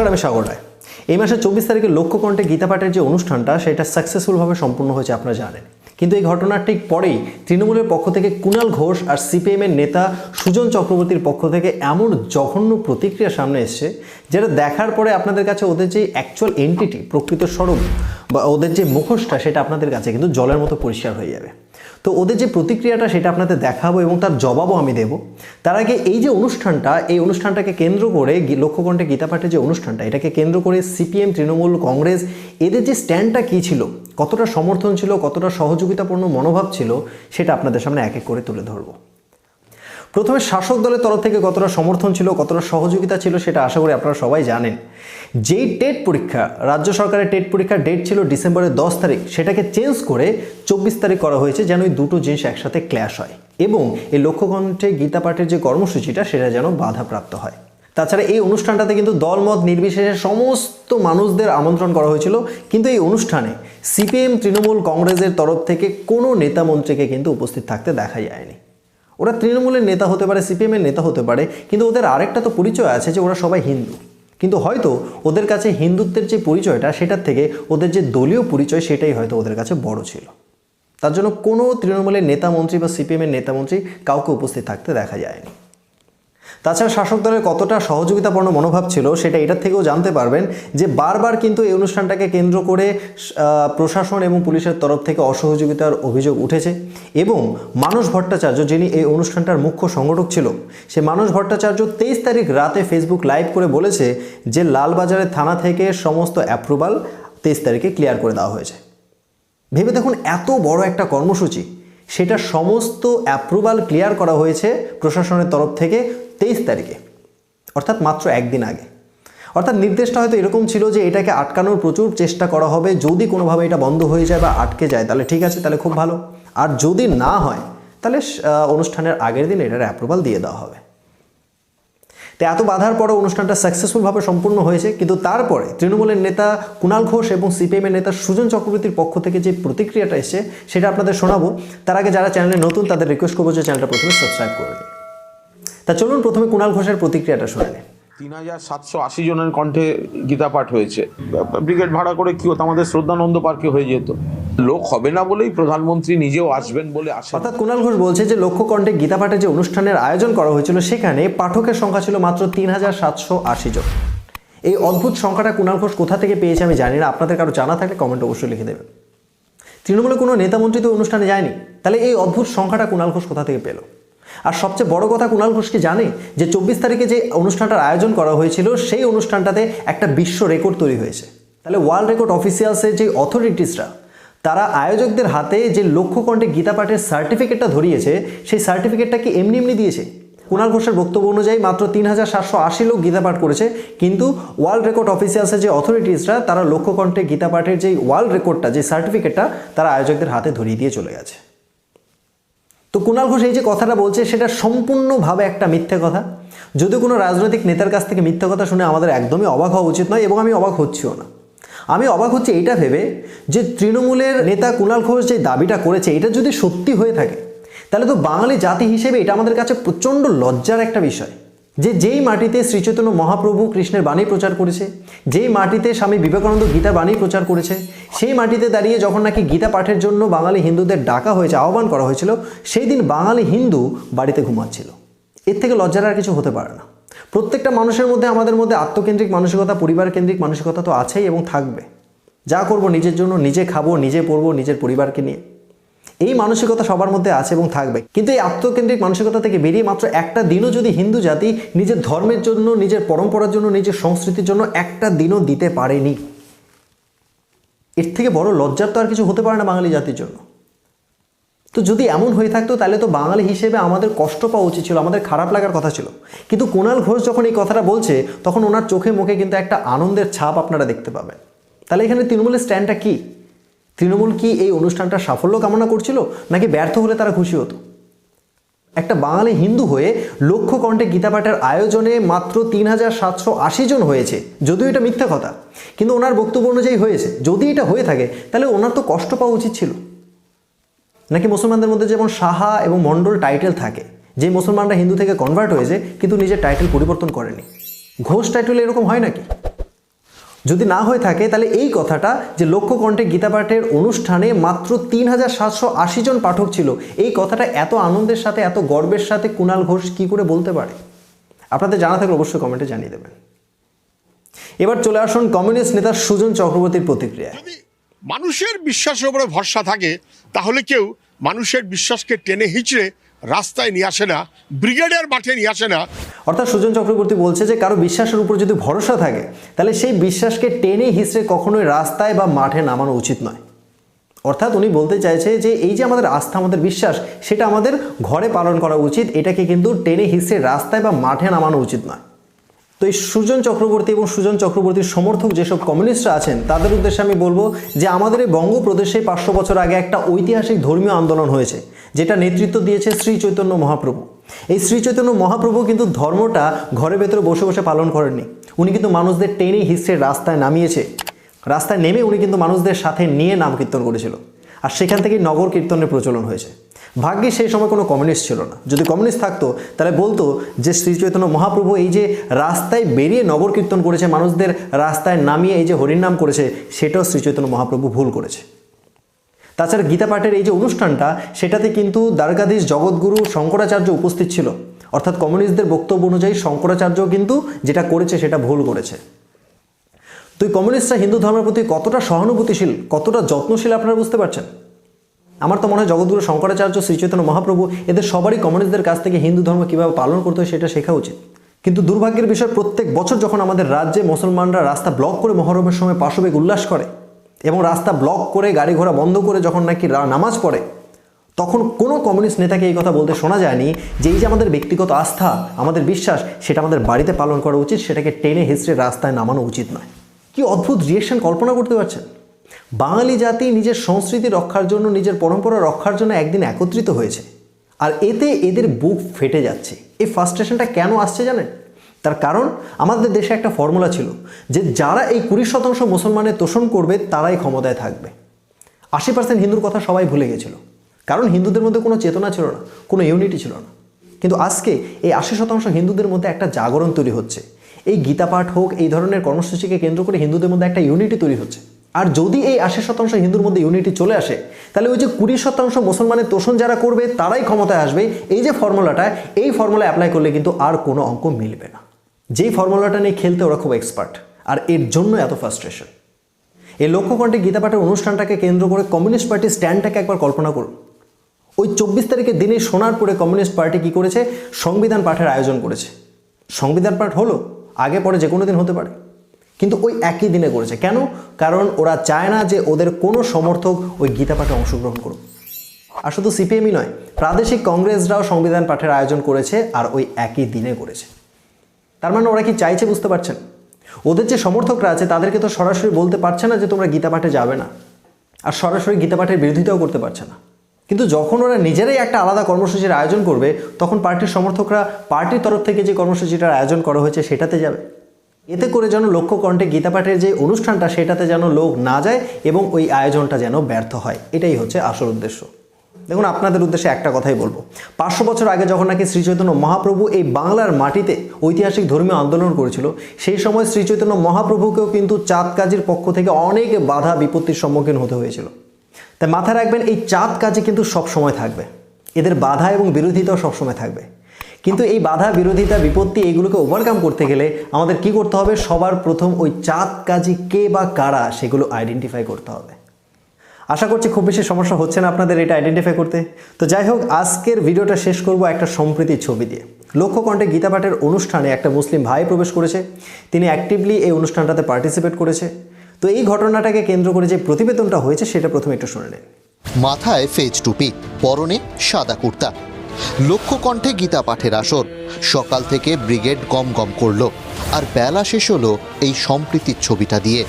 নমস্কার আমি সাগর রায়। এই মাসের চব্বিশ তারিখে লক্ষ্যকণ্ঠে গীতা পাঠের যে অনুষ্ঠানটা, সেটা সাকসেসফুলভাবে সম্পূর্ণ হয়েছে আপনারা জানেন। কিন্তু এই ঘটনার ঠিক পরেই তৃণমূলের পক্ষ থেকে কুণাল ঘোষ আর সিপিএমের নেতা সুজন চক্রবর্তীর পক্ষ থেকে এমন জঘন্য প্রতিক্রিয়া সামনে এসছে, যেটা দেখার পরে আপনাদের কাছে ওদের যে অ্যাকচুয়াল এন্টিটি প্রকৃত স্বরূপ বা ওদের যে মুখোশটা সেটা আপনাদের কাছে কিন্তু জলের মতো পরিষ্কার হয়ে যাবে। তো ওদের যে প্রতিক্রিয়াটা সেটা আপনাদের দেখাবো এবং তার জবাবও আমি দেব। তার আগে এই যে অনুষ্ঠানটা, এই অনুষ্ঠানটাকে কেন্দ্র করে লক্ষ্যকণ্ঠে গীতাপাঠের যে অনুষ্ঠানটা, এটাকে কেন্দ্র করে সিপিএম, তৃণমূল, কংগ্রেস, এদের যে স্ট্যান্ডটা কী ছিল, কতটা সমর্থন ছিল, কতটা সহযোগিতাপূর্ণ মনোভাব ছিল, সেটা আপনাদের সামনে এক এক করে তুলে ধরবো। প্রথমে শাসক দলের তরফ থেকে কতটা সমর্থন ছিল, কতটা সহযোগিতা ছিল সেটা আশা করি আপনারা সবাই জানেন। যেই টেট পরীক্ষা, রাজ্য সরকারের টেট পরীক্ষার ডেট ছিল ডিসেম্বরের দশ তারিখ, সেটাকে চেঞ্জ করে চব্বিশ তারিখ করা হয়েছে যেন ওই দুটো জিনিস একসাথে ক্ল্যাশ হয় এবং এই লক্ষ্যকণ্ঠে গীতা পাঠের যে কর্মসূচিটা, সেটা যেন বাধাপ্রাপ্ত হয়। তাছাড়া এই অনুষ্ঠানটাতে কিন্তু দলমত নির্বিশেষে সমস্ত মানুষদের আমন্ত্রণ করা হয়েছিল। কিন্তু এই অনুষ্ঠানে সিপিএম, তৃণমূল কংগ্রেসের তরফ থেকে কোনো নেতা মন্ত্রীকে কিন্তু উপস্থিত থাকতে দেখা যায়নি। ওরা তৃণমূলের নেতা হতে পারে সিপিএমের নেতা হতে পারে, কিন্তু ওদের আরেকটা তো পরিচয় আছে যে ওরা সবাই হিন্দু। কিন্তু হয়তো ওদের কাছে হিন্দুত্বের যে পরিচয়টা, সেটার থেকে ওদের যে দলীয় পরিচয়, সেটাই হয়তো ওদের কাছে বড় ছিল। তার জন্য কোনো তৃণমূলের নেতামন্ত্রী বা সিপিএমের নেতামন্ত্রী কাউকে উপস্থিত থাকতে দেখা যায়নি। তাছাড়া শাসক দলের কতটা সহযোগিতাপূর্ণ মনোভাব ছিল সেটা এটার থেকেও জানতে পারবেন যে বারবার কিন্তু এই অনুষ্ঠানটাকে কেন্দ্র করে প্রশাসন এবং পুলিশের তরফ থেকে অসহযোগিতার অভিযোগ উঠেছে এবং মানস ভট্টাচার্য যিনি এই অনুষ্ঠানটার মুখ্য সংগঠক ছিল, সে মানস ভট্টাচার্য তেইশ তারিখ রাতে ফেসবুক লাইভ করে বলেছে যে লালবাজারের থানা থেকে সমস্ত অ্যাপ্রুভাল তেইশ তারিখে ক্লিয়ার করে দেওয়া হয়েছে। ভেবে দেখুন এত বড় একটা কর্মসূচি, সেটা সমস্ত অ্যাপ্রুভাল ক্লিয়ার করা হয়েছে প্রশাসনের তরফ থেকে তেইশ তারিখে, অর্থাৎ মাত্র একদিন আগে। অর্থাৎ নির্দেশটা হয়তো এরকম ছিল যে এটাকে আটকানোর প্রচুর চেষ্টা করা হবে, যদি কোনোভাবে এটা বন্ধ হয়ে যায় বা আটকে যায়, তাহলে ঠিক আছে, তাহলে খুব ভালো। আর যদি না হয়, তাহলে অনুষ্ঠানের আগের দিন এটার অ্যাপ্রুভাল দিয়ে দেওয়া হবে। তো এত বাধার পরও অনুষ্ঠানটা সাকসেসফুলভাবে সম্পূর্ণ হয়েছে, কিন্তু তারপরে তৃণমূলের নেতা কুণাল ঘোষ এবং সিপিএমের নেতা সুজন চক্রবর্তীর পক্ষ থেকে যে প্রতিক্রিয়াটা এসেছে, সেটা আপনাদের শোনাবো। তার আগে যারা চ্যানেলে নতুন, তাদের রিকোয়েস্ট করব যে চ্যানেলটা প্রথমে সাবস্ক্রাইব করে নিন। তা চলুন প্রথমে কুণাল ঘোষের প্রতিক্রিয়াটা শুনে নিন তিন হাজার সাতশো আশি জনের কণ্ঠে গীতা পাঠ হয়েছে। ব্রিগেড ভাড়া করে কি হতো? আমাদের শ্রদ্ধানন্দ পার্কে হয়ে যেত। লোক হবে না বলেই প্রধানমন্ত্রী নিজেও আসবেন বলে আসেন অর্থাৎ কুণাল ঘোষ বলছে যে লক্ষ্যকণ্ঠে গীতা পাঠের যে অনুষ্ঠানের আয়োজন করা হয়েছিল সেখানে পাঠকের সংখ্যা ছিল মাত্র তিন হাজার সাতশো আশি জন। এই অদ্ভুত সংখ্যাটা কুণাল ঘোষ কোথা থেকে পেয়েছে আমি জানি না। আপনাদের কারও জানা থাকলে কমেন্ট অবশ্যই লিখে দেবেন। তৃণমূলে কোনো নেতামন্ত্রী তো অনুষ্ঠানে যায়নি। তাহলে এই অদ্ভুত সংখ্যাটা কুণাল ঘোষ কোথা থেকে পেল? আর সবচেয়ে বড় কথা কুণাল ঘোষ কি জানে যে চব্বিশ তারিখে যে অনুষ্ঠানটার আয়োজন করা হয়েছিল, সেই অনুষ্ঠানটাতে একটা বিশ্ব রেকর্ড তৈরি হয়েছে। তাহলে ওয়ার্ল্ড রেকর্ড অফিসিয়ালসের যে অথরিটিসরা, তারা আয়োজকদের হাতে যে লক্ষ্যকণ্ঠে গীতা পাঠের সার্টিফিকেটটা ধরিয়েছে, সেই সার্টিফিকেটটা কি এমনি এমনি দিয়েছে? কুণাল ঘোষের বক্তব্য অনুযায়ী মাত্র তিন হাজার সাতশো আশি লোক গীতা পাঠ করেছে, কিন্তু ওয়ার্ল্ড রেকর্ড অফিসিয়ালসের যে অথরিটিসরা, তারা লক্ষ্যকণ্ঠে গীতা পাঠের যে ওয়ার্ল্ড রেকর্ডটা, যে সার্টিফিকেটটা তারা আয়োজকদের হাতে ধরিয়ে দিয়ে চলে গেছে। তো কুণাল ঘোষ এই যে কথাটা বলছে, সেটা সম্পূর্ণভাবে একটা মিথ্যে কথা। যদি কোনো রাজনৈতিক নেতার কাছ থেকে মিথ্যে কথা শুনে আমাদের একদমই অবাক হওয়া উচিত নয়, এবং আমি অবাক হচ্ছিও না। আমি অবাক হচ্ছি এইটা ভেবে যে তৃণমূলের নেতা কুণাল ঘোষ যে দাবিটা করেছে, এটা যদি সত্যি হয়ে থাকে, তাহলে তো বাঙালি জাতি হিসেবে এটা আমাদের কাছে প্রচণ্ড লজ্জার একটা বিষয়। যে যেই মাটিতে শ্রীচৈতন্য মহাপ্রভু কৃষ্ণের বাণী প্রচার করেছে, যেই মাটিতে স্বামী বিবেকানন্দ গীতা বাণী প্রচার করেছে, সেই মাটিতে দাঁড়িয়ে যখন নাকি গীতা পাঠের জন্য বাঙালি হিন্দুদের ডাকা হয়েছে, আহ্বান করা হয়েছিল, সেই দিন বাঙালি হিন্দু বাড়িতে ঘুমাচ্ছিল। এর থেকে লজ্জার আর কিছু হতে পারে না। প্রত্যেকটা মানুষের মধ্যে, আমাদের মধ্যে আত্মকেন্দ্রিক মানসিকতা পরিবার কেন্দ্রিক মানসিকতা তো আছেই এবং থাকবে। যা করব নিজের জন্য, নিজে খাব, নিজে পড়ব, নিজের পরিবারকে নিয়ে। এই মানসিকতা সবার মধ্যে আছে এবং থাকবে। কিন্তু এই আত্মকেন্দ্রিক মানসিকতা থেকে বেরিয়ে মাত্র একটা দিনও যদি হিন্দু জাতি নিজের ধর্মের জন্য, নিজের পরম্পরার জন্য, নিজের সংস্কৃতির জন্য একটা দিনও দিতে পারেনি। এর থেকে বড় লজ্জার তো আর কিছু হতে পারে না বাঙালি জাতির জন্য। তো যদি এমন হয়ে থাকতো, তাহলে তো বাঙালি হিসেবে আমাদের কষ্ট পাওয়া উচিত ছিল, আমাদের খারাপ লাগার কথা ছিল। কিন্তু কুণাল ঘোষ যখন এই কথাটা বলছে, তখন ওনার চোখে মুখে কিন্তু একটা আনন্দের ছাপ আপনারা দেখতে পাবেন। তাহলে এখানে তৃণমূলের স্ট্যান্ডটা কী? তৃণমূল কি এই অনুষ্ঠানটা সাফল্য কামনা করছিল, নাকি ব্যর্থ হলে তারা খুশি হতো? একটা বাঙালি হিন্দু হয়ে লক্ষ্য কণ্ঠে গীতাপাঠের আয়োজনে মাত্র তিন হাজার সাতশো আশি জন হয়েছে, যদিও এটা মিথ্যা কথা। কিন্তু ওনার বক্তব্য অনুযায়ী হয়েছে, যদি এটা হয়ে থাকে, তাহলে ওনার তো কষ্ট পাওয়া উচিত ছিল। নাকি মুসলমানদের মধ্যে যেমন সাহা এবং মণ্ডল টাইটেল থাকে, যে মুসলমানরা হিন্দু থেকে কনভার্ট হয়েছে, কিন্তু নিজের টাইটেল পরিবর্তন করেনি। ঘোষ টাইটেল এরকম হয় নাকি? যদি না হয়ে থাকে, তাহলে এই কথাটা যে লক্ষ্য কণ্ঠে গীতাপাঠের অনুষ্ঠানে মাত্র তিন হাজার সাতশো আশি জন পাঠক ছিল, এই কথাটা এত আনন্দের সাথে, এত গর্বের সাথে কুণাল ঘোষ কি করে বলতে পারে? আপনাদের জানা থাকলে অবশ্যই কমেন্টে জানিয়ে দেবেন। এবার চলে আসুন কমিউনিস্ট নেতা সুজন চক্রবর্তীর প্রতিক্রিয়া মানুষের বিশ্বাসের উপরে ভরসা থাকে, তাহলে কেউ মানুষের বিশ্বাসকে টেনে হিচড়ে রাস্তায় নিয়ে আসে না ব্রিগেডের মাঠে নিয়ে আসে না। অর্থাৎ সুজন চক্রবর্তী বলছে যে, কারও বিশ্বাসের উপর যদি ভরসা থাকে, তাহলে সেই বিশ্বাসকে টেনে হিসড়ে কখনোই রাস্তায় বা মাঠে নামানো উচিত নয়। অর্থাৎ উনি বলতে চাইছে যে, এই যে আমাদের আস্থা, আমাদের বিশ্বাস, সেটা আমাদের ঘরে পালন করা উচিত, এটাকে কিন্তু টেনে হিসড়ে রাস্তায় বা মাঠে নামানো উচিত নয়। তো এই সুজন চক্রবর্তী এবং সুজন চক্রবর্তীর সমর্থক যেসব কমিউনিস্টরা আছেন, তাদের উদ্দেশ্যে আমি বলব যে আমাদের এই বঙ্গপ্রদেশে পাঁচশো বছর আগে একটা ঐতিহাসিক ধর্মীয় আন্দোলন হয়েছে, যেটা নেতৃত্ব দিয়েছে শ্রী চৈতন্য মহাপ্রভু। এই শ্রী চৈতন্য মহাপ্রভু কিন্তু ধর্মটা ঘরের ভেতরে বসে বসে পালন করেননি। উনি কিন্তু মানুষদের টেনে হিসেবে রাস্তায় নামিয়েছে। রাস্তায় নেমে উনি কিন্তু মানুষদের সাথে নিয়ে নাম কীর্তন করেছিল। আর সেখান থেকেই নগর কীর্তনের প্রচলন হয়েছে। ভাগ্যে সেই সময় কোনো কমিউনিস্ট ছিল না। যদি কমিউনিস্ট থাকতো, তাহলে বলতো যে শ্রী চৈতন্য মহাপ্রভু এই যে রাস্তায় বেরিয়ে নগর কীর্তন করেছে, মানুষদের রাস্তায় নামিয়ে এই যে হরিনাম করেছে, সেটাও শ্রী চৈতন্য মহাপ্রভু ভুল করেছে। তাছাড়া গীতা পাঠের এই যে অনুষ্ঠানটা, সেটাতে কিন্তু দ্বারকাধীশ জগৎগুরু শঙ্করাচার্য উপস্থিত ছিল। অর্থাৎ কমিউনিস্টদের বক্তব্য অনুযায়ী শঙ্করাচার্য কিন্তু যেটা করেছে, সেটা ভুল করেছে। তো এই কমিউনিস্টরা হিন্দু ধর্মের প্রতি কতটা সহানুভূতিশীল, কতটা যত্নশীল আপনারা বুঝতে পারছেন? আমার তো মনে হয় জগৎগুরু শঙ্করাচার্য, শ্রীচৈতন্য মহাপ্রভু এদের সবারই কমিউনিস্টদের কাছ থেকে হিন্দু ধর্ম কীভাবে পালন করতে হয় সেটা শেখা উচিত। কিন্তু দুর্ভাগ্যের বিষয়, প্রত্যেক বছর যখন আমাদের রাজ্যে মুসলমানরা রাস্তা ব্লক করে মহরমের সময় পাশবিক উল্লাস করে এবং রাস্তা ব্লক করে গাড়ি ঘোড়া বন্ধ করে যখন নাকি নামাজ পড়ে, তখন কোনো কমিউনিস্ট নেতাকে এই কথা বলতে শোনা যায়নি যে এই যে আমাদের ব্যক্তিগত আস্থা, আমাদের বিশ্বাস, সেটা আমাদের বাড়িতে পালন করা উচিত, সেটাকে টেনে হিসড়ে রাস্তায় নামানো উচিত নয়। কি অদ্ভুত রিয়েকশন কল্পনা করতে পারছেন? বাঙালি জাতি নিজের সংস্কৃতি রক্ষার জন্য, নিজের পরম্পরা রক্ষার জন্য একদিন একত্রিত হয়েছে। আর এতে এদের বুক ফেটে যাচ্ছে। এই ফার্স্ট্রেশনটা কেন আসছে জানেন? তার কারণ আমাদের দেশে একটা ফর্মুলা ছিল যে যারা এই কুড়ি শতাংশ মুসলমানের তোষণ করবে, তারাই ক্ষমতায় থাকবে। আশি পার্সেন্ট হিন্দুর কথা সবাই ভুলে গেছিল। কারণ হিন্দুদের মধ্যে কোনো চেতনা ছিল না, কোনো ইউনিটি ছিল না। কিন্তু আজকে এই আশি শতাংশ হিন্দুদের মধ্যে একটা জাগরণ তৈরি হচ্ছে। এই গীতা পাঠ হোক, এই ধরনের কর্মসূচিকে কেন্দ্র করে হিন্দুদের মধ্যে একটা ইউনিটি তৈরি হচ্ছে। আর যদি এই আশি শতাংশ হিন্দুর মধ্যে ইউনিটি চলে আসে, তাহলে ওই যে কুড়ি শতাংশ মুসলমানের তোষণ যারা করবে, তারাই ক্ষমতায় আসবে। এই যে ফর্মুলাটা এই ফর্মুলা অ্যাপ্লাই করলে কিন্তু আর কোনো অঙ্ক মিলবে না। যেই ফর্মুলাটা নিয়ে খেলতে ওরা খুব এক্সপার্ট আর এর জন্য এত ফ্রাস্ট্রেশন এই লক্ষ্যকণ্ঠে গীতা পাঠের অনুষ্ঠানটাকে কেন্দ্র করে কমিউনিস্ট পার্টির স্ট্যান্ডটাকে একবার কল্পনা করুন। ওই চব্বিশ তারিখের দিনে সোনারপুরে কমিউনিস্ট পার্টি কি করেছে? সংবিধান পাঠের আয়োজন করেছে। সংবিধান পাঠ হলো আগে পরে যে কোনো দিন হতে পারে। কিন্তু ওই একই দিনে করেছে। কেন? কারণ ওরা চায় না যে ওদের কোনো সমর্থক ওই গীতা পাঠে অংশগ্রহণ করুক। আর শুধু সিপিএমই নয়, প্রাদেশিক কংগ্রেসরাও সংবিধান পাঠের আয়োজন করেছে আর ওই একই দিনে করেছে। তার মানে ওরা কি চাইছে বুঝতে পারছেন? ওদের যে সমর্থকরা আছে, তাদেরকে তো সরাসরি বলতে পারছে না যে তোমরা গীতা পাঠে যাবে না। আর সরাসরি গীতা পাঠের বিরোধিতাও করতে পারছে না। কিন্তু যখন ওরা নিজেরাই একটা আলাদা কর্মসূচির আয়োজন করবে, তখন পার্টির সমর্থকরা পার্টির তরফ থেকে যে কর্মসূচিটার আয়োজন করা হয়েছে সেটাতে যাবে। এতে করে যেন লক্ষ্য কণ্ঠে গীতা পাঠের যে অনুষ্ঠানটা, সেটাতে যেন লোক না যায় এবং ওই আয়োজনটা যেন ব্যর্থ হয়। এটাই হচ্ছে আসল উদ্দেশ্য। দেখুন, আপনাদের উদ্দেশ্যে একটা কথাই বলব। পাঁচশো বছর আগে যখন নাকি শ্রী চৈতন্য মহাপ্রভু এই বাংলার মাটিতে ঐতিহাসিক ধর্মীয় আন্দোলন করেছিল, সেই সময় শ্রী চৈতন্য মহাপ্রভুকেও কিন্তু চাঁদ কাজীর পক্ষ থেকে অনেক বাধা বিপত্তির সম্মুখীন হতে হয়েছিল। তাই মাথায় রাখবেন, এই চাঁদ কাজে কিন্তু সব সময় থাকবে। এদের বাধা এবং বিরোধিতাও সবসময় থাকবে। কিন্তু এই বাধা, বিরোধিতা, বিপত্তি এগুলোকে ওভারকাম করতে গেলে আমাদের কি করতে হবে? সবার প্রথম ওই চাঁদ কাজী কে বা কারা সেগুলো আইডেন্টিফাই করতে হবে। আশা করছি খুব বেশি সমস্যা হচ্ছে না আপনাদের এটা আইডেন্টিফাই করতে। তো যাই হোক, আজকের ভিডিওটা শেষ করব একটা সম্প্রীতির ছবি দিয়ে। লক্ষ্যকণ্ঠে গীতা পাঠের অনুষ্ঠানে একটা মুসলিম ভাই প্রবেশ করেছে। তিনি অ্যাক্টিভলি এই অনুষ্ঠানটাতে পার্টিসিপেট করেছে। তো এই ঘটনাটাকে কেন্দ্র করে যে প্রতিবেদনটা হয়েছে সেটা প্রথমে একটু শুনে নেন মাথায় ফেজ টুপি পরনে সাদা কুর্তা। লক্ষ্য কণ্ঠে গীতা পাঠের আসর। সকাল থেকে ব্রিগেড গম গম করল। আর বেলা শেষ হলো এই সম্প্রীতির ছবিটা দিয়ে।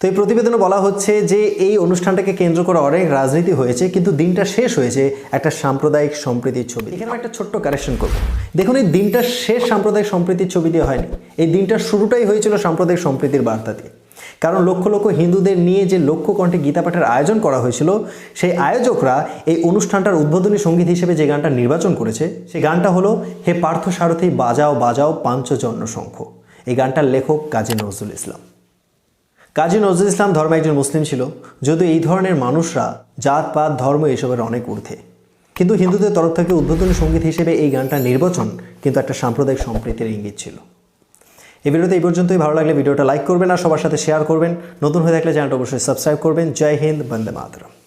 তো এই প্রতিবেদনে বলা হচ্ছে যে এই অনুষ্ঠানটাকে কেন্দ্র করে অনেক রাজনীতি হয়েছে কিন্তু দিনটা শেষ হয়েছে একটা সাম্প্রদায়িক সম্প্রীতির ছবি। এখানে একটা ছোট্ট কারেকশন করব। দেখুন এই দিনটা শেষ সাম্প্রদায়িক সম্প্রীতির ছবি দিয়ে হয়নি। এই দিনটার শুরুটাই হয়েছিল সাম্প্রদায়িক সম্প্রীতির বার্তা দিয়ে। কারণ লক্ষ লক্ষ হিন্দুদের নিয়ে যে লক্ষ্য কণ্ঠে গীতা পাঠের আয়োজন করা হয়েছিল, সেই আয়োজকরা এই অনুষ্ঠানটার উদ্বোধনী সংগীত হিসেবে যে গানটা নির্বাচন করেছে, সেই গানটা হলো হে পার্থ সারথী, বাজাও বাজাও পাঞ্চজন্য শঙ্খ। এই গানটার লেখক কাজী নজরুল ইসলাম। কাজী নজরুল ইসলাম ধর্ম একজন মুসলিম ছিল, যদিও এই ধরনের মানুষরা জাত, পাত, ধর্ম এসবের অনেক ঊর্ধ্বে। কিন্তু হিন্দুদের তরফ থেকে উদ্বোধনী সংগীত হিসেবে এই গানটা নির্বাচন কিন্তু একটা সাম্প্রদায়িক সম্প্রীতির ইঙ্গিত ছিল। এই ভিডিওতে এই পর্যন্তই। ভালো লাগলে ভিডিওটা লাইক করবেন আর সবার সাথে শেয়ার করবেন। নতুন হয়ে থাকলে চ্যানেলটা অবশ্যই সাবস্ক্রাইব করবেন। জয় হিন্দ, বন্দে মাতরম।